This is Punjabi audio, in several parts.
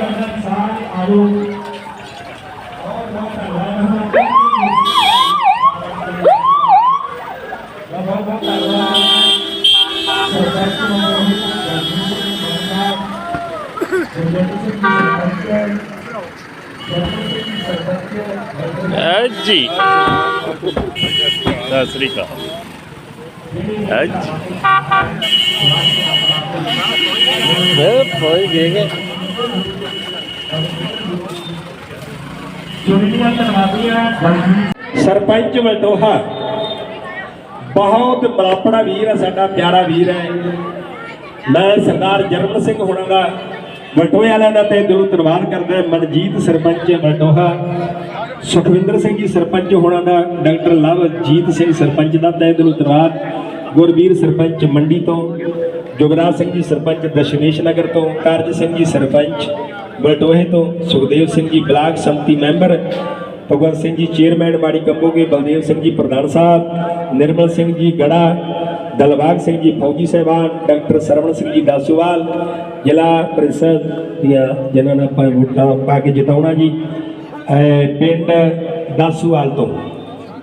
ਅੰਦਰ ਸਾਰੇ ਆਰੋ ਬਹੁਤ ਬਹੁਤ ਧੰਨਵਾਦ ਬਹੁਤ ਬਹੁਤ ਧੰਨਵਾਦ ਸਰਪੰਚ ਨੂੰ ਗੁਰਜੰਟ ਸਿੰਘ ਜੀ ਸਰਪੰਚ ਐ ਜੀ ਧੰਨਵਾਦੀਆਂ ਸਰਪੰਚ ਵਲਟੋਹਾ ਬਹੁਤ ਬਲਾਪੜਾ ਵੀਰ ਹੈ ਸਾਡਾ ਪਿਆਰਾ ਵੀਰ ਹੈ। ਮੈਂ ਸਰਦਾਰ ਜਰਮਨ ਸਿੰਘ ਹੋਣਾ ਦਾ, ਵਟੋਏ ਵਾਲਿਆਂ ਦਾ ਤੇ ਦਿਲੋਂ ਧੰਨਵਾਦ ਕਰਦਾ ਮਨਜੀਤ ਸਰਪੰਚ ਵਟੋਹਾ ਸੁਖਵਿੰਦਰ ਸਿੰਘ ਜੀ ਸਰਪੰਚ ਹੋਣਾ ਦਾ, ਡਾਕਟਰ ਲਵਜੀਤ ਸਿੰਘ ਸਰਪੰਚ ਦਾ ਤਹਿ ਦਿਲੋਂ ਧੰਨਵਾਦ। ਗੁਰਵੀਰ ਸਰਪੰਚ ਮੰਡੀ ਤੋਂ। ਜੁਗਰਾਜ ਸਿੰਘ ਜੀ ਸਰਪੰਚ, ਦਸ਼ਮੇਸ਼ ਨਗਰ ਤੋਂ, ਕਾਰਜ ਸਿੰਘ ਜੀ ਸਰਪੰਚ, ਬਲਟੋਹੇ ਤੋਂ, Sukhdev Singh ji block samiti member, Bhagwant Singh ji chairman ਮਾੜੀ ਕੰਬੋਗੇ, ਬਲਦੇਵ ਸਿੰਘ ਜੀ ਪ੍ਰਧਾਨ ਸਾਹਿਬ, ਨਿਰਮਲ ਸਿੰਘ ਜੀ ਗੜਾ, ਦਲਬਾਗ ਸਿੰਘ ਜੀ ਫੌਜੀ ਸਾਹਿਬਾਨ, ਡਾਕਟਰ ਸਰਵਣ ਸਿੰਘ ਜੀ ਦਾਸੂਵਾਲ, ਜ਼ਿਲ੍ਹਾ ਪ੍ਰੀਸ਼ਦ ਦੀਆਂ ਜਿਨ੍ਹਾਂ ਨੇ ਆਪਾਂ ਵੋਟਾਂ ਪਾ ਕੇ ਜਿਤਾਉਣਾ ਜੀ ਪਿੰਡ ਦਾਸੂਵਾਲ ਤੋਂ,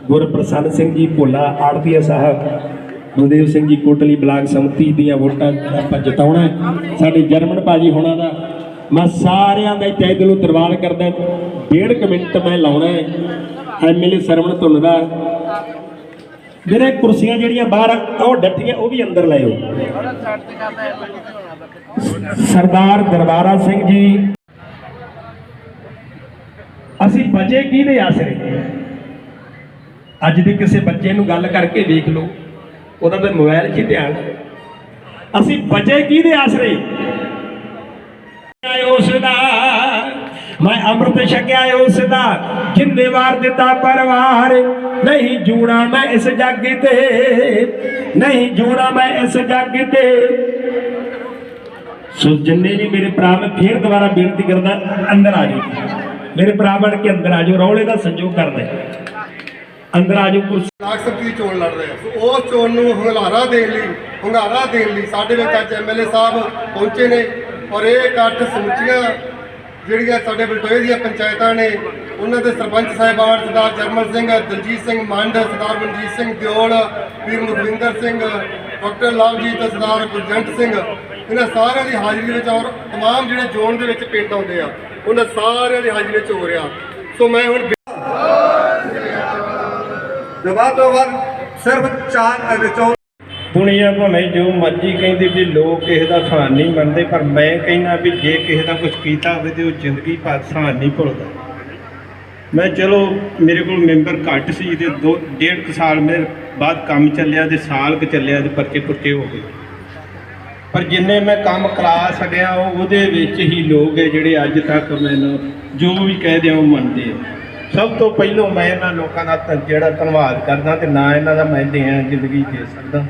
ਗੁਰਪ੍ਰਸੰਨ ਸਿੰਘ ਜੀ ਭੋਲਾ ਆੜਤੀਆ ਸਾਹਿਬ ਬਲਦੇਵ ਸਿੰਘ ਜੀ ਕੋਟਲੀ ਬਲਾਕ ਸੰਮਤੀ ਦੀਆਂ ਵੋਟਾਂ ਆਪਾਂ ਜਿਤਾਉਣਾ ਸਾਡੇ ਜਰਮਨ ਭਾਜੀ ਹੋਣਾ ਦਾ ਮੈਂ ਸਾਰਿਆਂ ਦਾ ਤਹਿ ਦਿਲੋਂ ਧੰਨਵਾਦ ਕਰਦਾ ਡੇਢ ਕੁ ਮਿੰਟ ਮੈਂ ਲਾਉਣਾ ਹੈ। ਐਮਐਲਏ ਸਰਵਣ ਧੁੱਲ ਦਾ। ਜਿਹੜੇ ਕੁਰਸੀਆਂ ਜਿਹੜੀਆਂ ਬਾਹਰ ਉਹ ਡੱਠੀਆਂ, ਉਹ ਵੀ ਅੰਦਰ ਲਾਇਓ ਸਰਦਾਰ ਦਰਬਾਰਾ ਸਿੰਘ ਜੀ, ਅਸੀਂ ਬਚੇ ਕਿਹਦੇ ਆਸਰੇ? ਅੱਜ ਦੇ ਕਿਸੇ ਬੱਚੇ ਨੂੰ ਗੱਲ ਕਰਕੇ ਵੇਖ ਲਓ। ਉਹਦਾ ਤੇ ਮੋਬਾਈਲ 'ਚ ਹੀ ਧਿਆਨ? ਅਸੀਂ ਬਚੇ ਕਿਹਦੇ ਆਸਰੇ? ਉਸ ਦਾ। ਮੈਂ ਅੰਮ੍ਰਿਤ ਛਕਿਆ ਉਸ ਦਾ। ਜਿੰਨੇ ਵਾਰ ਦਿੱਤਾ ਪਰਵਾਰ, ਨਹੀਂ ਜੂਣਾ ਮੈਂ ਇਸ ਜੱਗ ਤੇ। ਨਹੀਂ ਜੂਣਾ ਮੈਂ ਇਸ ਜੱਗ ਤੇ। ਸੋ ਜਿੰਨੇ ਵੀ ਮੇਰੇ ਭਰਾ, ਮੈਂ ਫੇਰ ਦੁਬਾਰਾ ਬੇਨਤੀ ਕਰਦਾ, ਅੰਦਰ ਆ ਜਾਓ। ਮੇਰੇ ਭਰਾ ਬਣ ਕੇ ਅੰਦਰ ਆ ਜਾਓ, ਰੌਲੇ ਦਾ ਸੰਜੋਗ ਕਰਦਾ। ਅੰਦਰ ਆ ਜਾਓ ਕੁਰਸੀ ਬਲਾਕ ਸੰਮਤੀ ਦੀ ਚੋਣ ਲੜ ਰਹੇ ਆ ਸੋ ਉਸ ਚੋਣ ਨੂੰ ਹੰਗਾਰਾ ਦੇਣ ਲਈ ਹੰਗਾਰਾ ਦੇਣ ਲਈ ਸਾਡੇ ਵਿੱਚ ਅੱਜ ਐਮਐਲਏ ਸਾਹਿਬ ਪਹੁੰਚੇ ਨੇ ਔਰ ਇਹ ਇਕੱਠ ਸਮੁੱਚੀਆਂ ਜਿਹੜੀਆਂ ਸਾਡੇ ਬਲਟੋਏ ਦੀਆਂ ਪੰਚਾਇਤਾਂ ਨੇ ਉਹਨਾਂ ਦੇ ਸਰਪੰਚ ਸਾਹਿਬਾਨ ਸਰਦਾਰ ਜਰਮਲ ਸਿੰਘ ਦਲਜੀਤ ਸਿੰਘ ਮੰਡ ਸਰਦਾਰ ਮਨਜੀਤ ਸਿੰਘ ਦਿਓਲ ਵੀਰ ਮੁਖਵਿੰਦਰ ਸਿੰਘ ਡਾਕਟਰ ਲਵਜੀਤ ਤੇ ਸਰਦਾਰ ਗੁਰਜੰਟ ਸਿੰਘ ਇਹਨਾਂ ਸਾਰਿਆਂ ਦੀ ਹਾਜ਼ਰੀ ਵਿੱਚ ਔਰ तमाम ਜਿਹੜੇ ਜ਼ੋਨ ਦੇ ਵਿੱਚ ਪਿੰਡ ਆਉਂਦੇ ਆ ਉਹਨਾਂ ਸਾਰਿਆਂ ਦੀ ਹਾਜ਼ਰੀ ਵਿੱਚ ਹੋ ਰਿਹਾ ਸੋ ਮੈਂ ਹੁਣ ਦਵਾ ਤੋਂ ਵੱਧ ਸਿਰਫ ਚਾਰ ਵਿੱਚੋਂ ਦੁਨੀਆ ਭਾਵੇਂ ਜੋ ਮਰਜ਼ੀ ਕਹਿੰਦੀ ਵੀ ਲੋਕ ਕਿਸੇ ਦਾ ਸਹਾਨ ਨਹੀਂ ਮੰਨਦੇ, ਪਰ ਮੈਂ ਕਹਿੰਦਾ ਵੀ ਜੇ ਕਿਸੇ ਦਾ ਕੁਝ ਕੀਤਾ ਹੋਵੇ ਤੇ ਉਹ ਜ਼ਿੰਦਗੀ ਭਰ ਸਹਾਨ ਨਹੀਂ ਭੁੱਲਦਾ। ਮੈਂ ਚਲੋ, ਮੇਰੇ ਕੋਲ ਮੈਂਬਰ ਘੱਟ ਸੀ ਤੇ ਦੋ, ਡੇਢ ਕੁ ਸਾਲ ਮੇਰੇ ਬਾਅਦ ਕੰਮ ਚੱਲਿਆ ਤੇ ਸਾਲ ਕੁ ਚੱਲਿਆ ਤੇ ਪਰਚੇ ਪੁਰਚੇ ਹੋ ਗਏ। ਪਰ ਜਿੰਨੇ ਮੈਂ ਕੰਮ ਕਰਾ ਸਕਿਆ, ਉਹ ਉਹਦੇ ਵਿੱਚ ਹੀ ਲੋਕ ਹੈ ਜਿਹੜੇ ਅੱਜ ਤੱਕ ਮੈਨੂੰ ਜੋ ਵੀ ਕਹਿ ਦਿਆਂ ਉਹ ਮੰਨਦੇ ਆ। ਸਭ ਤੋਂ ਪਹਿਲਾਂ ਮੈਂ ਇਹਨਾਂ ਲੋਕਾਂ ਦਾ ਜਿਹੜਾ ਧੰਨਵਾਦ ਕਰਦਾ ਤੇ ਨਾ ਇਹਨਾਂ ਦਾ ਮੈਂ ਦੇਣ ਜ਼ਿੰਦਗੀ ਦੇ ਸਕਦਾ।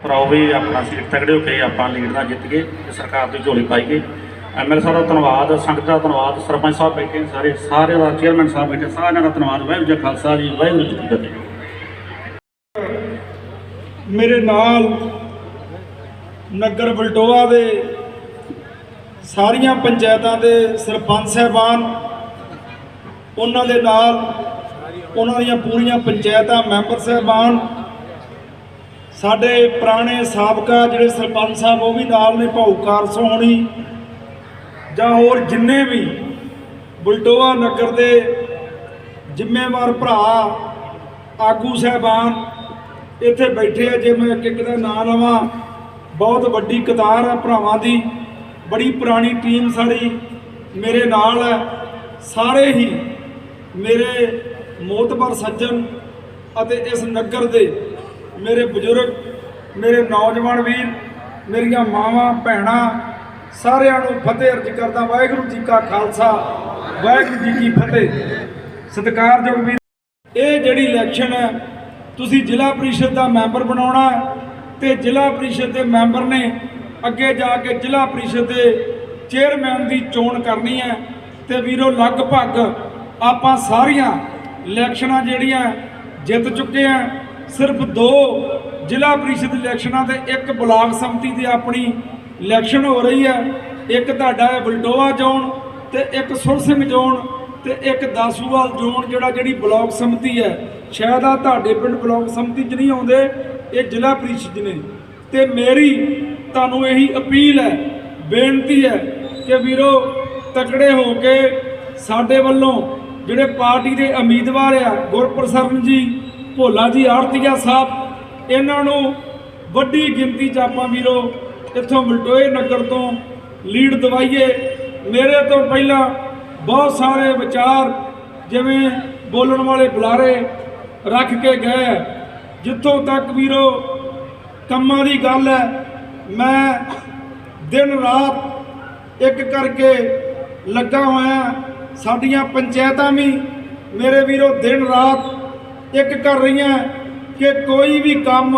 ਭਰਾਓ ਵੀ ਆਪਣਾ ਸੀਟ ਤਗੜੇ ਹੋ ਕੇ ਆਪਾਂ ਲੀਡ ਨਾਲ ਜਿੱਤ ਗਏ ਤੇ ਸਰਕਾਰ ਦੀ ਝੋਲੀ ਪਾਈ ਗਈ। ਐਮਐਲ ਸਾਹਿਬ ਦਾ ਧੰਨਵਾਦ ਸੰਗਤ ਦਾ ਧੰਨਵਾਦ ਸਰਪੰਚ ਸਾਹਿਬ ਬੈਠੇ ਨੇ ਸਾਰੇ ਸਾਰੇ ਦਾ ਚੇਅਰਮੈਨ ਸਾਹਿਬ ਬੈਠੇ ਸਾਰਿਆਂ ਦਾ ਧੰਨਵਾਦ। ਵਾਹਿਗੁਰੂ ਜੀ ਕਾ ਖਾਲਸਾ ਜੀ ਵਾਹਿਗੁਰੂ ਜੀ ਕੀ ਫਤਿਹ। ਮੇਰੇ ਨਾਲ ਨਗਰ ਬਲਟੋਆ ਦੇ ਸਾਰੀਆਂ ਪੰਚਾਇਤਾਂ ਦੇ ਸਰਪੰਚ ਸਾਹਿਬਾਨ ਉਹਨਾਂ ਦੇ ਨਾਲ ਉਹਨਾਂ ਦੀਆਂ ਪੂਰੀਆਂ ਪੰਚਾਇਤਾਂ, ਮੈਂਬਰ ਸਾਹਿਬਾਨ, ਸਾਡੇ ਪੁਰਾਣੇ ਸਾਬਕਾ ਜਿਹੜੇ ਸਰਪੰਚ ਸਾਹਿਬ, ਉਹ ਵੀ ਨਾਲ ਨੇ, ਭਾਊ ਸੋਹਣੀ, ਜਾਂ ਹੋਰ ਜਿੰਨੇ ਵੀ ਬਲਟੋਆ ਨਗਰ ਦੇ ਜ਼ਿੰਮੇਵਾਰ ਭਰਾ, ਆਗੂ ਸਾਹਿਬਾਨ, ਇੱਥੇ ਬੈਠੇ ਆ, ਜੇ ਮੈਂ ਇੱਕ ਇੱਕ ਦਾ ਨਾਂ ਲਵਾਂ, ਬਹੁਤ ਵੱਡੀ ਕਤਾਰ ਆ ਭਰਾਵਾਂ ਦੀ, ਬੜੀ ਪੁਰਾਣੀ ਟੀਮ ਸਾਡੀ ਮੇਰੇ ਨਾਲ ਹੈ ਸਾਰੇ ਹੀ ਮੇਰੇ ਮੋਤਬਰ ਸੱਜਣ ਅਤੇ ਇਸ ਨਗਰ ਦੇ ਮੇਰੇ ਬਜ਼ੁਰਗ, ਮੇਰੇ ਨੌਜਵਾਨ ਵੀਰ, ਮੇਰੀਆਂ ਮਾਵਾਂ, ਭੈਣਾਂ, ਸਾਰਿਆਂ ਨੂੰ ਫਤਿਹ ਅਰਜ ਕਰਦਾ ਵਾਹਿਗੁਰੂ ਜੀ ਕਾ ਖਾਲਸਾ, ਵਾਹਿਗੁਰੂ ਜੀ ਕੀ ਫਤਿਹ। ਸਤਿਕਾਰਯੋਗ ਵੀਰ, ਇਹ ਜਿਹੜੀ ਇਲੈਕਸ਼ਨ ਹੈ, ਤੁਸੀਂ ਜ਼ਿਲ੍ਹਾ ਪ੍ਰੀਸ਼ਦ ਦਾ ਮੈਂਬਰ ਬਣਾਉਣਾ ਹੈ ਤੇ ਜ਼ਿਲ੍ਹਾ ਪ੍ਰੀਸ਼ਦ ਦੇ ਮੈਂਬਰ ਨੇ ਅੱਗੇ ਜਾ ਕੇ ਜ਼ਿਲ੍ਹਾ ਪ੍ਰੀਸ਼ਦ ਦੇ ਚੇਅਰਮੈਨ ਦੀ ਚੋਣ ਕਰਨੀ ਹੈ ਤੇ ਵੀਰੋ, ਲਗਭਗ ਆਪਾਂ ਸਾਰੀਆਂ ਇਲੈਕਸ਼ਨਾਂ ਜਿਹੜੀਆਂ ਜਿੱਤ ਚੁੱਕੇ ਆ, ਸਿਰਫ ਦੋ ਜ਼ਿਲ੍ਹਾ ਪ੍ਰੀਸ਼ਦ ਇਲੈਕਸ਼ਨਾਂ ਤੇ ਇੱਕ ਬਲਾਕ ਸੰਮਤੀ ਦੀ ਆਪਣੀ ਇਲੈਕਸ਼ਨ ਹੋ ਰਹੀ ਹੈ ਇੱਕ ਤੁਹਾਡਾ ਹੈ ਬਲਟੋਆ ਜ਼ੋਨ ਤੇ ਇੱਕ ਸੁਰ ਸਿੰਘ ਜ਼ੋਨ ਤੇ ਇੱਕ ਦਾਸੂਵਾਲ ਜ਼ੋਨ ਜਿਹੜਾ ਜਿਹੜੀ ਬਲਾਕ ਸੰਮਤੀ ਹੈ। ਸ਼ਾਇਦ ਆ ਤੁਹਾਡੇ ਪਿੰਡ ਬਲਾਕ ਸੰਮਤੀ 'ਚ ਨਹੀਂ ਆਉਂਦੇ, ਇਹ ਜ਼ਿਲ੍ਹਾ ਪ੍ਰੀਸ਼ਦ ਨੇ। ਤੇ ਮੇਰੀ ਤੁਹਾਨੂੰ ਇਹੀ ਅਪੀਲ ਹੈ, ਬੇਨਤੀ ਹੈ ਕਿ ਵੀਰੋ, ਤਕੜੇ ਹੋ ਕੇ ਸਾਡੇ ਵੱਲੋਂ ਜਿਹੜੇ ਪਾਰਟੀ ਦੇ ਉਮੀਦਵਾਰ ਆ ਗੁਰਪ੍ਰਸਰਨ ਜੀ, ਭੋਲਾ ਜੀ, ਆੜਤੀਆ ਸਾਹਿਬ, ਇਹਨਾਂ ਨੂੰ ਵੱਡੀ ਗਿਣਤੀ 'ਚ ਆਪਾਂ ਵੀਰੋ ਇੱਥੋਂ ਮਲਟੋਏ ਨਗਰ ਤੋਂ ਲੀਡ ਦਵਾਈਏ ਮੇਰੇ ਤੋਂ ਪਹਿਲਾਂ ਬਹੁਤ ਸਾਰੇ ਵਿਚਾਰ ਜਿਵੇਂ ਬੋਲਣ ਵਾਲੇ ਬੁਲਾਰੇ ਰੱਖ ਕੇ ਗਏ ਹੈ। ਜਿੱਥੋਂ ਤੱਕ ਵੀਰੋ ਕੰਮਾਂ ਦੀ ਗੱਲ ਹੈ, ਮੈਂ ਦਿਨ ਰਾਤ ਇੱਕ ਕਰਕੇ ਲੱਗਾ ਹੋਇਆ ਸਾਡੀਆਂ ਪੰਚਾਇਤਾਂ ਵੀ ਮੇਰੇ ਵੀਰੋ ਦਿਨ ਰਾਤ ਇੱਕ ਕਰ ਰਹੀਆਂ ਕਿ ਕੋਈ ਵੀ ਕੰਮ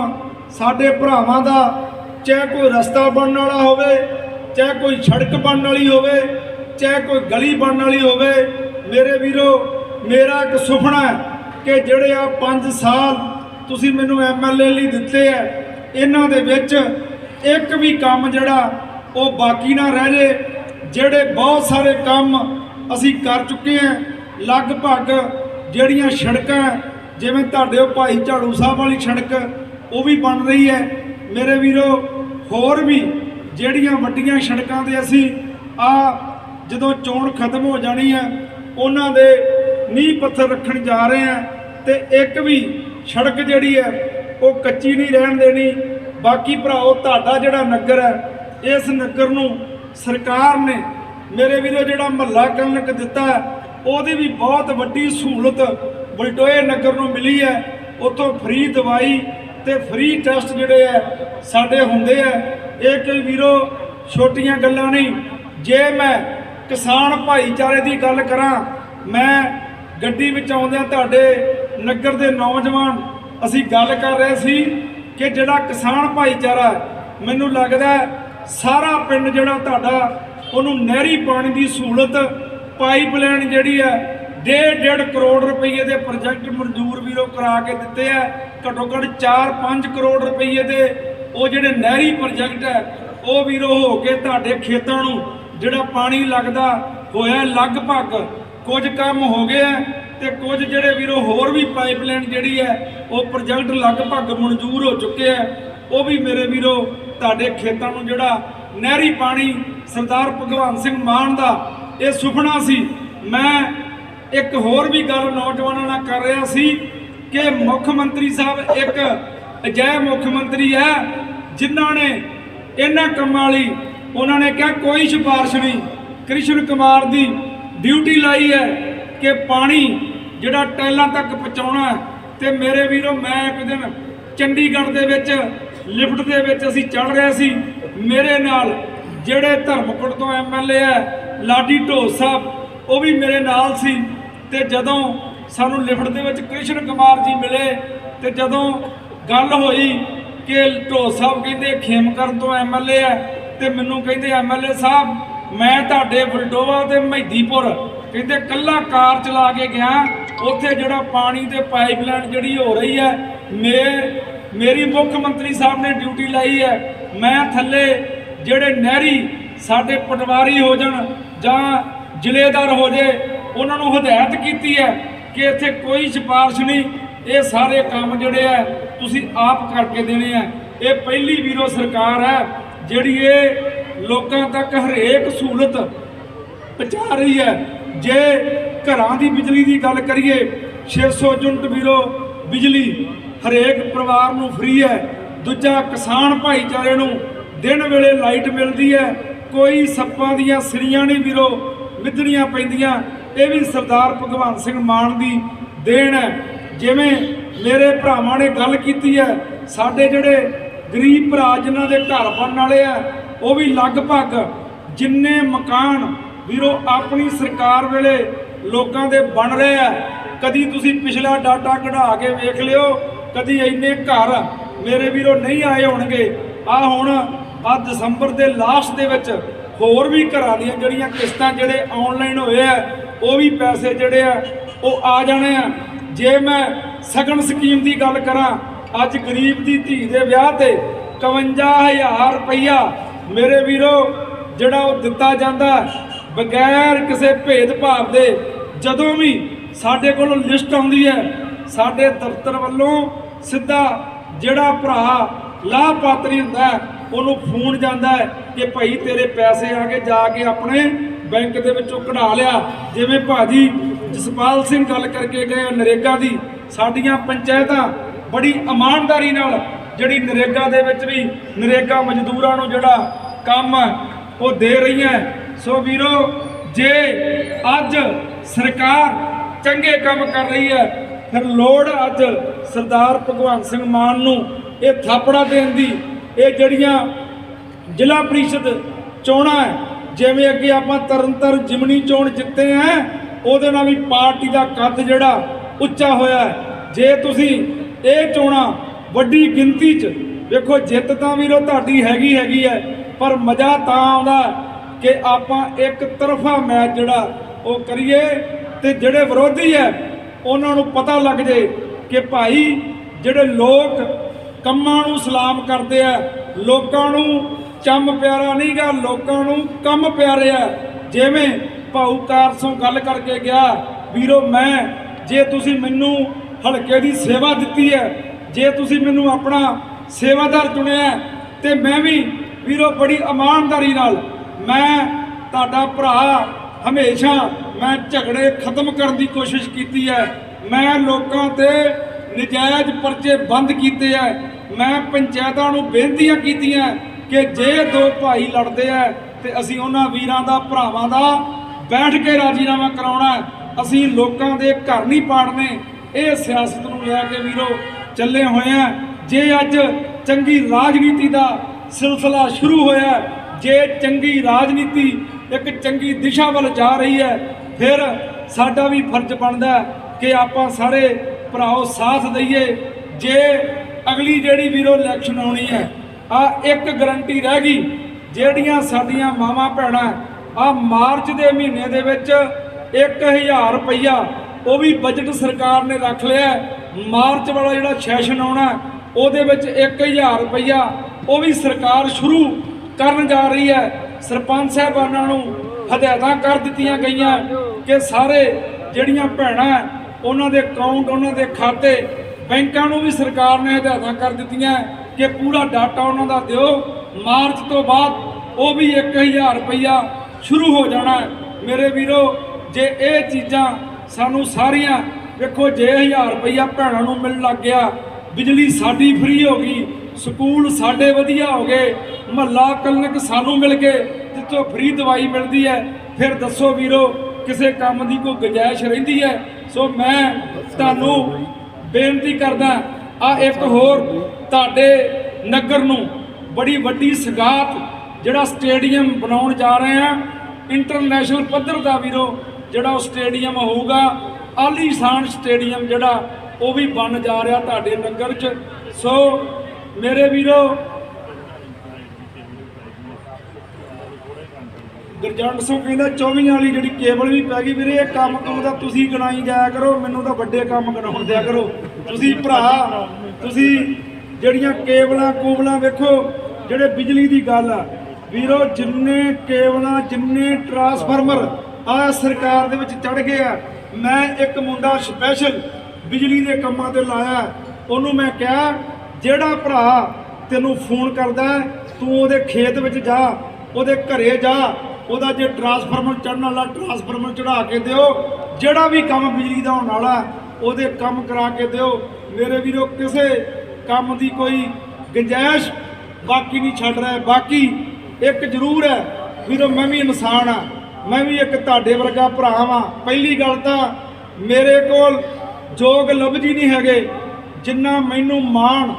ਸਾਡੇ ਭਰਾਵਾਂ ਦਾ, ਚਾਹੇ ਕੋਈ ਰਸਤਾ ਬਣਨ ਵਾਲਾ ਹੋਵੇ, ਚਾਹੇ ਕੋਈ ਸੜਕ ਬਣਨ ਵਾਲੀ ਹੋਵੇ, ਚਾਹੇ ਕੋਈ ਗਲੀ ਬਣਨ ਵਾਲੀ ਹੋਵੇ, ਮੇਰੇ ਵੀਰੋ, ਮੇਰਾ ਇੱਕ ਸੁਪਨਾ ਹੈ ਕਿ ਜਿਹੜੇ ਆ 5 ਸਾਲ ਤੁਸੀਂ ਮੈਨੂੰ ਐਮਐਲਏ ਲਈ ਦਿੱਤੇ ਐ ਇਹਨਾਂ ਦੇ ਵਿੱਚ ਇੱਕ ਵੀ ਕੰਮ ਜਿਹੜਾ ਉਹ ਬਾਕੀ ਨਾ ਰਹਿ ਜੇ, ਜਿਹੜੇ ਬਹੁਤ ਸਾਰੇ ਕੰਮ ਅਸੀਂ ਕਰ ਚੁੱਕੇ ਹਾਂ। ਲਗਭਗ ਜਿਹੜੀਆਂ ਸੜਕਾਂ ਜਿਵੇਂ ਤੁਹਾਡੇ ਉਹ ਭਾਈ ਝਾੜੂ ਸਾਹਿਬ ਵਾਲੀ ਸੜਕ, ਉਹ ਵੀ ਬਣ ਰਹੀ ਹੈ। ਮੇਰੇ ਵੀਰੋ, ਹੋਰ ਵੀ ਜਿਹੜੀਆਂ ਵੱਡੀਆਂ ਸੜਕਾਂ ਤੇ ਅਸੀਂ ਆ ਜਦੋਂ ਚੋਣ ਖਤਮ ਹੋ ਜਾਣੀ ਹੈ, ਉਹਨਾਂ ਦੇ ਨੀਂਹ ਪੱਥਰ ਰੱਖਣ ਜਾ ਰਹੇ ਹਾਂ ਤੇ ਇੱਕ ਵੀ ਸੜਕ ਜਿਹੜੀ ਹੈ, ਉਹ ਕੱਚੀ ਨਹੀਂ ਰਹਿਣ ਦੇਣੀ। ਬਾਕੀ ਭਰਾਓ, ਤੁਹਾਡਾ ਜਿਹੜਾ ਨਗਰ ਹੈ, ਇਸ ਨਗਰ ਨੂੰ ਸਰਕਾਰ ਨੇ ਮੇਰੇ ਵੀਰੋ, ਜਿਹੜਾ ਮਹੱਲਾ ਕਲਨਕ ਦਿੱਤਾ ਉਹਦੀ ਵੀ ਬਹੁਤ ਵੱਡੀ ਸਹੂਲਤ ਬਲਟੋਏ ਨਗਰ ਨੂੰ ਮਿਲੀ ਹੈ। ਉੱਥੋਂ ਫ੍ਰੀ ਦਵਾਈ ਤੇ ਫ੍ਰੀ ਟੈਸਟ ਜਿਹੜੇ ਆ ਸਾਡੇ ਹੁੰਦੇ ਆ ਇਹ ਕੋਈ ਵੀਰੋ, ਛੋਟੀਆਂ ਗੱਲਾਂ ਨਹੀਂ। ਜੇ ਮੈਂ ਕਿਸਾਨ ਭਾਈਚਾਰੇ ਦੀ ਗੱਲ ਕਰਾਂ, ਮੈਂ ਗੱਡੀ ਵਿੱਚ ਆਉਂਦਿਆਂ ਤੁਹਾਡੇ ਨਗਰ ਦੇ ਨੌਜਵਾਨ ਅਸੀਂ ਗੱਲ ਕਰ ਰਹੇ ਸੀ ਕਿ ਜਿਹੜਾ ਕਿਸਾਨ ਭਾਈਚਾਰਾ ਮੈਨੂੰ ਲੱਗਦਾ ਸਾਰਾ ਪਿੰਡ ਜਿਹੜਾ ਤੁਹਾਡਾ ਉਹਨੂੰ ਨਹਿਰੀ ਪਾਣੀ ਦੀ ਸਹੂਲਤ ਪਾਈਪਲਾਈਨ ਜਿਹੜੀ ਹੈ ਡੇਢ ਡੇਢ ਕਰੋੜ ਰੁਪਏ ਦੇ ਪ੍ਰੋਜੈਕਟ ਮਨਜ਼ੂਰ ਵੀਰੋ ਕਰਾ ਕੇ ਦਿੱਤੇ ਆ। ਘੱਟੋ ਘੱਟ 4-5 ਕਰੋੜ ਰੁਪਏ ਦੇ ਉਹ ਜਿਹੜੇ ਨਹਿਰੀ ਪ੍ਰੋਜੈਕਟ ਹੈ, ਉਹ ਵੀਰੋ ਹੋ ਕੇ ਤੁਹਾਡੇ ਖੇਤਾਂ ਨੂੰ ਜਿਹੜਾ ਪਾਣੀ ਲੱਗਦਾ ਹੋਇਆ ਲਗਭਗ ਕੁਝ ਕੰਮ ਹੋ ਗਏ ਆ ਤੇ ਕੁਝ ਜਿਹੜੇ ਵੀਰੋ ਹੋਰ ਵੀ ਪਾਈਪਲਾਈਨ ਜਿਹੜੀ ਹੈ, ਉਹ ਪ੍ਰੋਜੈਕਟ ਲਗਭਗ ਮਨਜ਼ੂਰ ਹੋ ਚੁੱਕੇ ਆ। ਉਹ ਵੀ ਮੇਰੇ ਵੀਰੋ, ਤੁਹਾਡੇ ਖੇਤਾਂ ਨੂੰ ਜਿਹੜਾ ਨਹਿਰੀ ਪਾਣੀ ਸਰਦਾਰ ਭਗਵੰਤ ਸਿੰਘ ਮਾਨ ਦਾ ਇਹ ਸੁਪਨਾ ਸੀ। ਮੈਂ ਇੱਕ ਹੋਰ ਵੀ ਗੱਲ ਨੌਜਵਾਨਾਂ ਨਾਲ ਕਰ ਰਿਹਾ ਸੀ ਕਿ ਮੁੱਖ ਮੰਤਰੀ ਸਾਹਿਬ ਇੱਕ ਅਜਿਹੇ ਮੁੱਖ ਮੰਤਰੀ ਹੈ ਜਿਨ੍ਹਾਂ ਨੇ ਇਹਨਾਂ ਕੰਮਾਂ ਲਈ ਉਹਨਾਂ ਨੇ ਕਿਹਾ, ਕੋਈ ਸਿਫਾਰਿਸ਼ ਨਹੀਂ, ਕ੍ਰਿਸ਼ਨ ਕੁਮਾਰ ਦੀ ਡਿਊਟੀ ਲਾਈ ਹੈ ਕਿ ਪਾਣੀ ਜਿਹੜਾ ਟੈਲਾਂ ਤੱਕ ਪਹੁੰਚਾਉਣਾ ਹੈ ਤੇ ਮੇਰੇ ਵੀਰੋ, ਮੈਂ ਇੱਕ ਦਿਨ ਚੰਡੀਗੜ੍ਹ ਦੇ ਵਿੱਚ, ਲਿਫਟ ਦੇ ਵਿੱਚ ਅਸੀਂ ਚੜ ਰਹੇ ਸੀ। ਮੇਰੇ ਨਾਲ ਜਿਹੜੇ ਧਰਮਕੋਟ ਤੋਂ ਐਮਐਲਏ ਹੈ, ਲਾਡੀ ਢੋਸ ਸਾਹਿਬ, ਉਹ ਵੀ ਮੇਰੇ ਨਾਲ ਸੀ। ਤੇ ਜਦੋਂ ਸਾਨੂੰ ਲਿਫਟ ਦੇ ਵਿੱਚ ਕ੍ਰਿਸ਼ਨ ਕੁਮਾਰ ਜੀ ਮਿਲੇ, ਤੇ ਜਦੋਂ ਗੱਲ ਹੋਈ ਕਿ ਢੋਸ ਸਾਹਿਬ ਕਹਿੰਦੇ ਖੇਮਕਰਨ ਤੋਂ ਐਮਐਲਏ ਹੈ, ਤੇ ਮੈਨੂੰ ਕਹਿੰਦੇ ਐਮਐਲਏ ਸਾਹਿਬ, ਮੈਂ ਤੁਹਾਡੇ ਬਲਡੋਵਾ ਤੇ ਮਹਿਦੀਪੁਰ ਕਹਿੰਦੇ ਕੱਲਾ ਕਾਰ ਚਲਾ ਕੇ ਗਿਆ, ਉੱਥੇ ਜਿਹੜਾ ਪਾਣੀ ਤੇ ਪਾਈਪਲਾਈਨ ਜਿਹੜੀ ਹੋ ਰਹੀ ਹੈ, ਮੇ, ਮੇਰੀ ਮੁੱਖ ਮੰਤਰੀ ਸਾਹਿਬ ਨੇ ਡਿਊਟੀ ਲਾਈ ਹੈ। ਮੈਂ ਥੱਲੇ ਜਿਹੜੇ ਨਹਿਰੀ ਸਾਡੇ ਪਟਵਾਰੀ ਹੋ ਜਾਣ ਜਾਂ ਜ਼ਿਲ੍ਹੇਦਾਰ ਹੋ ਜੇ, ਉਹਨਾਂ ਨੂੰ ਹਦਾਇਤ ਕੀਤੀ ਹੈ ਕਿ ਇੱਥੇ ਕੋਈ ਸਿਫਾਰਿਸ਼ ਨਹੀਂ। ਇਹ ਸਾਰੇ ਕੰਮ ਜਿਹੜੇ ਆ ਤੁਸੀਂ ਆਪ ਕਰਕੇ ਦੇਣੇ ਆ ਇਹ ਪਹਿਲੀ ਵੀਰੋ ਸਰਕਾਰ ਹੈ, ਜਿਹੜੀ ਇਹ ਲੋਕਾਂ ਤੱਕ ਹਰੇਕ ਸਹੂਲਤ ਪਹੁੰਚਾ ਰਹੀ ਹੈ। ਜੇ ਘਰਾਂ ਦੀ ਬਿਜਲੀ ਦੀ ਗੱਲ ਕਰੀਏ 600 ਯੂਨਿਟ ਵੀਰੋ ਬਿਜਲੀ ਹਰੇਕ ਪਰਿਵਾਰ ਨੂੰ ਫ੍ਰੀ ਹੈ। ਦੂਜਾ ਕਿਸਾਨ ਭਾਈਚਾਰੇ ਨੂੰ ਦਿਨ ਵੇਲੇ ਲਾਈਟ ਮਿਲਦੀ ਹੈ, ਕੋਈ ਸੱਪਾਂ ਦੀਆਂ ਸਰੀਆਂ ਨਹੀਂ ਵੀਰੋ ਮਿੱਧਣੀਆਂ ਪੈਂਦੀਆਂ। ਇਹ ਵੀ ਸਰਦਾਰ ਭਗਵੰਤ ਸਿੰਘ ਮਾਨ ਦੀ ਦੇਣ ਹੈ। ਜਿਵੇਂ ਮੇਰੇ ਭਰਾਵਾਂ ਨੇ ਗੱਲ ਕੀਤੀ ਹੈ, ਸਾਡੇ ਜਿਹੜੇ ਗਰੀਬ ਭਰਾ ਜਿਨ੍ਹਾਂ ਦੇ ਘਰ ਬਣਨ ਵਾਲੇ ਆ, ਉਹ ਵੀ ਲਗਭਗ ਜਿੰਨੇ ਮਕਾਨ ਵੀਰੋ ਆਪਣੀ ਸਰਕਾਰ ਵੇਲੇ ਲੋਕਾਂ ਦੇ ਬਣ ਰਹੇ ਆ, ਕਦੀ ਤੁਸੀਂ ਪਿਛਲਾ ਡਾਟਾ ਕਢਾ ਕੇ ਵੇਖ ਲਿਓ, ਕਦੀ ਇੰਨੇ ਘਰ ਮੇਰੇ ਵੀਰੋ ਨਹੀਂ ਆਏ ਹੋਣਗੇ। ਆ ਹੁਣ ਆ ਦਸੰਬਰ ਦੇ ਲਾਸਟ ਦੇ ਵਿੱਚ ਹੋਰ ਵੀ ਘਰਾਂ ਦੀਆਂ ਜਿਹੜੀਆਂ ਕਿਸ਼ਤਾਂ ਜਿਹੜੇ ਆਨਲਾਈਨ ਹੋਏ ਆ ਉਹ ਵੀ ਪੈਸੇ ਜਿਹੜੇ ਆ ਉਹ ਆ ਜਾਣੇ ਆ। ਜੇ ਮੈਂ ਸਗਨ ਸਕੀਮ ਦੀ ਗੱਲ ਕਰਾਂ ਅੱਜ ਗਰੀਬ ਦੀ ਧੀ ਦੇ ਵਿਆਹ ਤੇ 51000 ਰੁਪਈਆ ਮੇਰੇ ਵੀਰੋ ਜਿਹੜਾ ਉਹ ਦਿੱਤਾ ਜਾਂਦਾ ਬਗੈਰ ਕਿਸੇ ਭੇਦਭਾਵ ਦੇ ਜਦੋਂ ਵੀ ਸਾਡੇ ਕੋਲੋਂ ਲਿਸਟ ਆਉਂਦੀ ਹੈ ਸਾਡੇ ਦਫ਼ਤਰ ਵੱਲੋਂ ਸਿੱਧਾ ਜਿਹੜਾ ਭਰਾ ਲਾਭਪਾਤਰੀ ਹੁੰਦਾ ਹੈ, ਉਹਨੂੰ ਫੋਨ ਜਾਂਦਾ ਹੈ ਕਿ ਭਾਈ ਤੇਰੇ ਪੈਸੇ ਆ ਕੇ ਜਾ ਕੇ ਆਪਣੇ ਬੈਂਕ ਦੇ ਵਿੱਚੋਂ ਕਢਾ ਲਿਆ। ਜਿਵੇਂ ਭਾਜੀ ਜਸਪਾਲ ਸਿੰਘ ਗੱਲ ਕਰਕੇ ਗਏ ਨਰੇਗਾ ਦੀ, ਸਾਡੀਆਂ ਪੰਚਾਇਤਾਂ ਬੜੀ ਇਮਾਨਦਾਰੀ ਨਾਲ ਜਿਹੜੀ ਨਰੇਗਾ ਦੇ ਵਿੱਚ ਵੀ ਨਰੇਗਾ ਮਜ਼ਦੂਰਾਂ ਨੂੰ ਜਿਹੜਾ ਕੰਮ ਉਹ ਦੇ ਰਹੀਆਂ ਸੋ ਵੀਰੋ, ਜੇ ਅੱਜ ਸਰਕਾਰ ਚੰਗੇ ਕੰਮ ਕਰ ਰਹੀ ਹੈ, ਫਿਰ ਲੋੜ ਅੱਜ ਸਰਦਾਰ ਭਗਵੰਤ ਸਿੰਘ ਮਾਨ ਨੂੰ ਇਹ ਥਾਪੜਾ ਦੇਣ ਦੀ ਇਹ ਜਿਹੜੀਆਂ ਜ਼ਿਲ੍ਹਾ ਪ੍ਰੀਸ਼ਦ ਚੋਣਾਂ ਹੈ, ਜਿਵੇਂ ਅੱਗੇ ਆਪਾਂ ਤਰਨਤਰ ਜਿਮਨੀ ਚੋਣ ਜਿੱਤੇ ਹੈ, ਉਹਦੇ ਨਾਲ ਵੀ ਪਾਰਟੀ ਦਾ ਕੱਦ ਜਿਹੜਾ ਉੱਚਾ ਹੋਇਆ ਜੇ ਤੁਸੀਂ ਇਹ ਚੋਣਾਂ ਵੱਡੀ ਗਿਣਤੀ 'ਚ ਵੇਖੋ, ਜਿੱਤ ਤਾਂ ਵੀਰੋ ਤੁਹਾਡੀ ਹੈਗੀ ਹੈਗੀ ਹੈ, ਪਰ ਮਜ਼ਾ ਤਾਂ ਆਉਂਦਾ ਕਿ ਆਪਾਂ ਇੱਕ ਤਰਫਾ ਮੈਚ ਜਿਹੜਾ ਉਹ ਕਰੀਏ ਤੇ ਜਿਹੜੇ ਵਿਰੋਧੀ ਹੈ, ਉਹਨਾਂ ਨੂੰ ਪਤਾ ਲੱਗ ਜੇ ਕਿ ਭਾਈ ਜਿਹੜੇ ਲੋਕ ਕੰਮਾਂ ਨੂੰ ਸਲਾਮ ਕਰਦੇ ਆ। ਲੋਕਾਂ ਨੂੰ ਚੰਮ ਪਿਆਰਾ ਨਹੀਂਗਾ ਲੋਕਾਂ ਨੂੰ ਕੰਮ ਪਿਆਰੇ ਆ। ਜਿਵੇਂ ਭਾਊ ਕਾਰਸੋਂ ਗੱਲ ਕਰਕੇ ਗਿਆ ਵੀਰੋ ਮੈਂ ਜੇ ਤੁਸੀਂ ਮੈਨੂੰ ਹਲਕੇ ਦੀ ਸੇਵਾ ਦਿੱਤੀ ਹੈ ਜੇ ਤੁਸੀਂ ਮੈਨੂੰ ਆਪਣਾ ਸੇਵਾਦਾਰ ਚੁਣਿਆ ਹੈ, ਤੇ ਮੈਂ ਵੀ ਵੀਰੋ ਬੜੀ ਇਮਾਨਦਾਰੀ ਨਾਲ ਮੈਂ ਤੁਹਾਡਾ ਭਰਾ ਹਮੇਸ਼ਾ ਮੈਂ ਝਗੜੇ ਖਤਮ ਕਰਨ ਦੀ ਕੋਸ਼ਿਸ਼ ਕੀਤੀ ਹੈ। ਮੈਂ ਲੋਕਾਂ ਤੇ ਨਜਾਇਜ਼ ਪਰਚੇ ਬੰਦ ਕੀਤੇ ਐ ਮੈਂ ਪੰਚਾਇਤਾਂ ਨੂੰ ਬੇਨਤੀਆਂ ਕੀਤੀਆਂ ਕਿ ਜੇ ਦੋ ਭਾਈ ਲੜਦੇ ਐ ਤੇ ਅਸੀਂ ਉਹਨਾਂ ਵੀਰਾਂ ਦਾ, ਭਰਾਵਾਂ ਦਾ ਬੈਠ ਕੇ ਰਾਜੀਨਾਮਾ ਕਰਾਉਣਾ ਅਸੀਂ ਲੋਕਾਂ ਦੇ ਘਰ ਨਹੀਂ ਪਾੜਨੇ। ਇਹ ਸਿਆਸਤ ਨੂੰ ਲੈ ਕੇ ਵੀਰੋ ਚੱਲੇ ਹੋਏ ਆ। ਜੇ ਅੱਜ ਚੰਗੀ ਰਾਜਨੀਤੀ ਦਾ ਸਿਲਸਿਲਾ ਸ਼ੁਰੂ ਹੋਇਆ ਜੇ ਚੰਗੀ ਰਾਜਨੀਤੀ ਇੱਕ ਚੰਗੀ ਦਿਸ਼ਾ ਵੱਲ ਜਾ ਰਹੀ ਹੈ, ਫਿਰ ਸਾਡਾ ਵੀ ਫਰਜ਼ ਬਣਦਾ ਕਿ ਆਪਾਂ ਸਾਰੇ ਭਰਾਓ ਸਾਥ ਦਈਏ। ਜੇ ਅਗਲੀ ਜਿਹੜੀ ਵੀਰੋ ਇਲੈਕਸ਼ਨ ਆਉਣੀ ਹੈ, ਆ ਇੱਕ ਗਰੰਟੀ ਰਹਿ ਗਈ, ਜਿਹੜੀਆਂ ਸਾਡੀਆਂ ਮਾਵਾਂ ਭੈਣਾਂ, ਆ ਮਾਰਚ ਦੇ ਮਹੀਨੇ ਦੇ ਵਿੱਚ 1000 ਰੁਪਈਆ ਉਹ ਵੀ ਬਜਟ ਸਰਕਾਰ ਨੇ ਰੱਖ ਲਿਆ ਮਾਰਚ ਵਾਲਾ ਜਿਹੜਾ ਸੈਸ਼ਨ ਆਉਣਾ, ਉਹਦੇ ਵਿੱਚ 1000 ਰੁਪਈਆ ਉਹ ਵੀ ਸਰਕਾਰ ਸ਼ੁਰੂ ਕਰਨ ਜਾ ਰਹੀ ਹੈ। ਸਰਪੰਚ ਸਾਹਿਬਾਨਾਂ ਨੂੰ ਹਦਾਇਤਾਂ ਕਰ ਦਿੱਤੀਆਂ ਗਈਆਂ ਕਿ ਸਾਰੇ ਜਿਹੜੀਆਂ ਭੈਣਾਂ, ਉਹਨਾਂ ਦੇ ਅਕਾਊਂਟ ਉਹਨਾਂ ਦੇ ਖਾਤੇ ਬੈਂਕਾਂ ਨੂੰ ਵੀ ਸਰਕਾਰ ਨੇ ਹਦਾਇਤਾਂ ਕਰ ਦਿੱਤੀਆਂ ਕਿ ਪੂਰਾ ਡਾਟਾ ਉਹਨਾਂ ਦਾ ਦਿਓ। ਮਾਰਚ ਤੋਂ ਬਾਅਦ ਉਹ ਵੀ 1000 ਰੁਪਈਆ ਸ਼ੁਰੂ ਹੋ ਜਾਣਾ ਮੇਰੇ ਵੀਰੋ, ਜੇ ਇਹ ਚੀਜ਼ਾਂ ਸਾਨੂੰ ਸਾਰੀਆਂ, ਵੇਖੋ ਜੇ 1000 ਰੁਪਈਆ ਭੈਣਾਂ ਨੂੰ ਮਿਲਣ ਲੱਗ ਗਿਆ, ਬਿਜਲੀ ਸਾਡੀ ਫ੍ਰੀ ਹੋ ਗਈ, ਸਕੂਲ ਸਾਡੇ ਵਧੀਆ ਹੋ ਗਏ, ਮਹੱਲਾ ਕਲੀਨਿਕ ਸਾਨੂੰ ਮਿਲ ਗਏ, ਜਿੱਥੋਂ ਫ੍ਰੀ ਦਵਾਈ ਮਿਲਦੀ ਹੈ, ਫਿਰ ਦੱਸੋ ਵੀਰੋ, ਕਿਸੇ ਕੰਮ ਦੀ ਕੋਈ ਗੁੰਜਾਇਸ਼ ਰਹਿੰਦੀ ਹੈ? ਸੋ ਮੈਂ ਤੁਹਾਨੂੰ ਬੇਨਤੀ ਕਰਦਾ ਆ ਇੱਕ ਹੋਰ ਤੁਹਾਡੇ ਨਗਰ ਨੂੰ ਬੜੀ ਵੱਡੀ ਸਗਾਤ ਜਿਹੜਾ ਸਟੇਡੀਅਮ ਬਣਾਉਣ ਜਾ ਰਹੇ ਆ। ਇੰਟਰਨੈਸ਼ਨਲ ਪੱਧਰ ਦਾ ਵੀਰੋ, ਜਿਹੜਾ ਉਹ ਸਟੇਡੀਅਮ ਹੋਊਗਾ, ਆਲੀਸ਼ਾਨ ਸਟੇਡੀਅਮ ਜਿਹੜਾ ਉਹ ਵੀ ਬਣ ਜਾ ਰਿਹਾ ਤੁਹਾਡੇ ਨਗਰ 'ਚ। ਸੋ ਮੇਰੇ ਵੀਰੋ ਗੁਰਜੰਟ ਸਿੰਘ ਕਹਿੰਦਾ 24 ਵਾਲੀ ਜਿਹੜੀ ਕੇਬਲ ਵੀ ਪੈ ਗਈ ਵੀਰੇ, ਇਹ ਕੰਮ ਕੰਮ ਦਾ ਤੁਸੀਂ ਗਣਾਈ ਜਾਇਆ ਕਰੋ, ਮੈਨੂੰ ਤਾਂ ਵੱਡੇ ਕੰਮ ਗਣਾਉਣ ਦਿਆ ਕਰੋ। ਤੁਸੀਂ ਭਰਾ, ਤੁਸੀਂ ਜਿਹੜੀਆਂ ਕੇਬਲਾਂ ਕੂਬਲਾਂ ਵੇਖੋ, ਜਿਹੜੇ ਬਿਜਲੀ ਦੀ ਗੱਲ ਆ। ਵੀਰੋ, ਜਿੰਨੇ ਕੇਬਲਾਂ, ਜਿੰਨੇ ਟਰਾਂਸਫਾਰਮਰ ਆ ਸਰਕਾਰ ਦੇ ਵਿੱਚ ਚੜ ਗਏ ਆ, ਮੈਂ ਇੱਕ ਮੁੰਡਾ ਸਪੈਸ਼ਲ ਬਿਜਲੀ ਦੇ ਕੰਮਾਂ ਤੇ ਲਾਇਆ। ਉਹਨੂੰ ਮੈਂ ਕਿਹਾ, ਜਿਹੜਾ ਭਰਾ ਤੈਨੂੰ ਫੋਨ ਕਰਦਾ, ਤੂੰ ਉਹਦੇ ਖੇਤ ਵਿੱਚ ਜਾ, ਉਹਦੇ ਘਰੇ ਜਾ ਉਹਦਾ ਜੇ ਟਰਾਂਸਫਾਰਮਰ ਚੜਨ ਵਾਲਾ ਟਰਾਂਸਫਾਰਮਰ ਚੜਾ ਕੇ ਦਿਓ, ਜਿਹੜਾ ਵੀ ਕੰਮ ਬਿਜਲੀ ਦਾ ਹੋਣ ਵਾਲਾ, ਉਹਦੇ ਕੰਮ ਕਰਾ ਕੇ ਦਿਓ। ਮੇਰੇ ਵੀਰੋ, ਕਿਸੇ ਕੰਮ ਦੀ ਕੋਈ ਗੁੰਜਾਇਸ਼ ਬਾਕੀ ਨਹੀਂ ਛੱਡ ਰਿਹਾ। ਬਾਕੀ ਇੱਕ ਜ਼ਰੂਰ ਹੈ, ਵੀਰੋ, ਮੈਂ ਵੀ ਇਨਸਾਨ ਆ ਮੈਂ ਵੀ ਇੱਕ ਤੁਹਾਡੇ ਵਰਗਾ ਭਰਾ ਵਾਂ। ਪਹਿਲੀ ਗੱਲ ਤਾਂ ਮੇਰੇ ਕੋਲ ਜੋਗ ਲਫ਼ਜ਼ ਹੀ ਨਹੀਂ ਹੈਗੇ, ਜਿੰਨਾ ਮੈਨੂੰ ਮਾਣ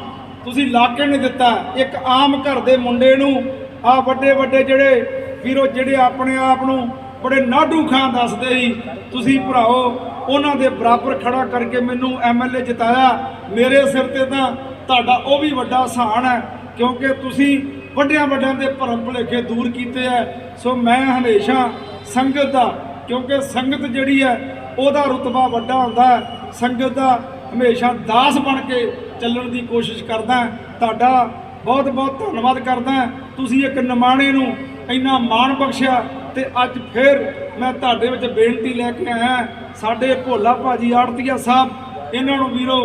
ਤੁਸੀਂ ਲਾਕੇ ਨੇ ਦਿੱਤਾ। ਇੱਕ ਆਮ ਘਰ ਦੇ ਮੁੰਡੇ ਨੂੰ ਆ ਵੱਡੇ ਵੱਡੇ ਜਿਹੜੇ ਵੀਰੋ, ਜਿਹੜੇ ਆਪਣੇ ਆਪ ਨੂੰ ਬੜੇ ਨਾਡੂ ਖਾਂ ਦੱਸਦੇ ਸੀ, ਤੁਸੀਂ ਭਰਾਓ, ਉਹਨਾਂ ਦੇ ਬਰਾਬਰ ਖੜਾ ਕਰਕੇ ਮੈਨੂੰ ਐਮਐਲਏ ਜਿਤਾਇਆ। ਮੇਰੇ ਸਿਰ ਤੇ ਤਾਂ ਤੁਹਾਡਾ ਉਹ ਵੀ ਵੱਡਾ ਸਹਾਨ ਹੈ, ਕਿਉਂਕਿ ਤੁਸੀਂ ਵੱਡਿਆਂ ਵੱਡਿਆਂ ਦੇ ਭਰਮ ਭੁਲੇਖੇ ਦੂਰ ਕੀਤੇ ਐ। ਸੋ ਮੈਂ ਹਮੇਸ਼ਾ ਸੰਗਤ ਦਾ, ਕਿਉਂਕਿ ਸੰਗਤ ਜਿਹੜੀ ਹੈ ਉਹਦਾ ਰੁਤਬਾ ਵੱਡਾ ਹੁੰਦਾ ਹੈ ਸੰਗਤ ਦਾ ਹਮੇਸ਼ਾ ਦਾਸ ਬਣ ਕੇ ਚੱਲਣ ਦੀ ਕੋਸ਼ਿਸ਼ ਕਰਦਾ ਤੁਹਾਡਾ ਬਹੁਤ ਬਹੁਤ ਧੰਨਵਾਦ ਕਰਦਾ ਤੁਸੀਂ ਇੱਕ ਨਿਮਾਣੇ ਨੂੰ ਇੰਨਾ ਮਾਣ ਬਖਸ਼ਿਆ ਤੇ ਅੱਜ ਫਿਰ ਮੈਂ ਤੁਹਾਡੇ ਵਿੱਚ ਬੇਨਤੀ ਲੈ ਕੇ ਆਇਆ ਸਾਡੇ ਭੋਲਾ ਭਾਜੀ ਆੜਤੀਆ ਸਾਹਿਬ, ਇਹਨਾਂ ਨੂੰ ਵੀਰੋ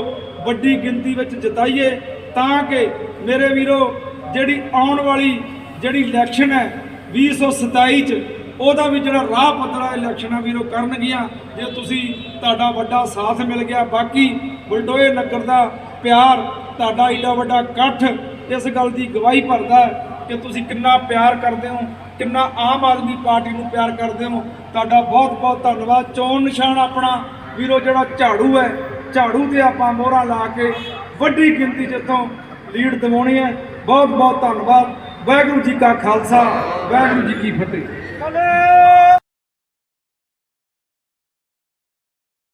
ਵੱਡੀ ਗਿਣਤੀ ਵਿੱਚ ਜਿਤਾਈਏ ਤਾਂ ਕਿ ਮੇਰੇ ਵੀਰੋ ਜਿਹੜੀ ਆਉਣ ਵਾਲੀ ਜਿਹੜੀ ਇਲੈਕਸ਼ਨ ਹੈ 2027 ਚ, ਉਹਦਾ ਵੀ ਜਿਹੜਾ ਰਾਹ ਪੱਧਰਾ ਇਲੈਕਸ਼ਨ ਆ ਵੀਰੋ ਕਰਨਗੀਆਂ, ਜੇ ਤੁਸੀਂ ਤੁਹਾਡਾ ਵੱਡਾ ਸਾਥ ਮਿਲ ਗਿਆ। ਬਾਕੀ ਬਲਡੋਏ ਨਗਰ ਦਾ ਪਿਆਰ ਤੁਹਾਡਾ ਏਡਾ ਵੱਡਾ ਇਕੱਠ ਇਸ ਗੱਲ ਦੀ ਗਵਾਹੀ ਭਰਦਾ ਹੈ। ਕਿ ਤੁਸੀਂ ਕਿੰਨਾ ਪਿਆਰ ਕਰਦੇ ਹੋ, ਕਿੰਨਾ ਆਮ ਆਦਮੀ ਪਾਰਟੀ ਨੂੰ ਪਿਆਰ ਕਰਦੇ ਹੋ। ਤੁਹਾਡਾ ਬਹੁਤ ਬਹੁਤ ਧੰਨਵਾਦ। ਚੋਣ ਨਿਸ਼ਾਨ ਆਪਣਾ, ਵੀਰੋ, ਜਿਹੜਾ ਝਾੜੂ ਹੈ, ਝਾੜੂ ਤੇ ਆਪਾਂ ਮੋਹਰਾ ਲਾ ਕੇ ਵੱਡੀ ਗਿਣਤੀ ਜਿੱਥੋਂ ਲੀਡ ਦਿਵਾਉਣੀ ਹੈ। ਬਹੁਤ ਬਹੁਤ ਧੰਨਵਾਦ। ਵਾਹਿਗੁਰੂ ਜੀ ਕਾ ਖਾਲਸਾ, ਵਾਹਿਗੁਰੂ ਜੀ ਕੀ ਫਤਿਹ।